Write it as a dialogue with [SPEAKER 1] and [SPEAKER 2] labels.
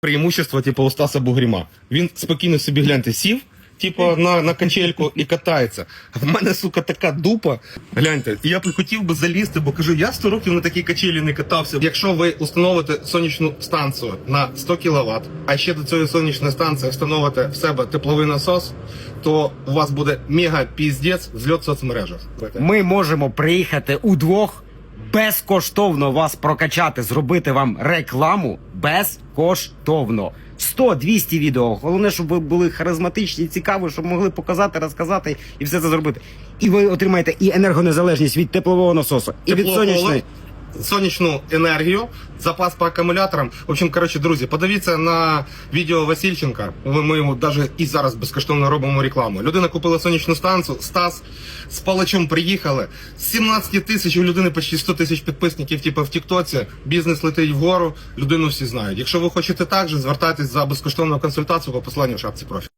[SPEAKER 1] преимущество, типу, у Стаса Бугріма. Він спокійно собі гляньте, сів, типу, на, на качельку і катається. А в мене, сука, така дупа. Гляньте, я б хотів би залізти, бо кажу, я 100 років на такій качелі не катався. Якщо ви установите сонячну станцію на 100 кВт, а ще до цієї сонячної станції встановите в себе тепловий насос, то у вас буде мега піздець зльот в соцмережах.
[SPEAKER 2] Ми можемо приїхати удвох, безкоштовно вас прокачати, зробити вам рекламу безкоштовно. 100-200 відео. Головне, щоб ви були харизматичні, цікаві, щоб могли показати, розказати і все це зробити. І ви отримаєте і енергонезалежність від теплового насосу, і від сонячної.
[SPEAKER 1] Сонячну енергію, запас по акумуляторам. В общем, коротше, друзі, подивіться на відео Васильченка. Ми, йому навіть і зараз безкоштовно робимо рекламу. Людина купила сонячну станцію, Стас з палачом приїхали. З 17 тисяч у людини почти 100 тисяч підписників, типу в Тіктоці. Бізнес летить вгору, людину всі знають. Якщо ви хочете так же, звертайтесь за безкоштовну консультацію по посланню в шапці профілю.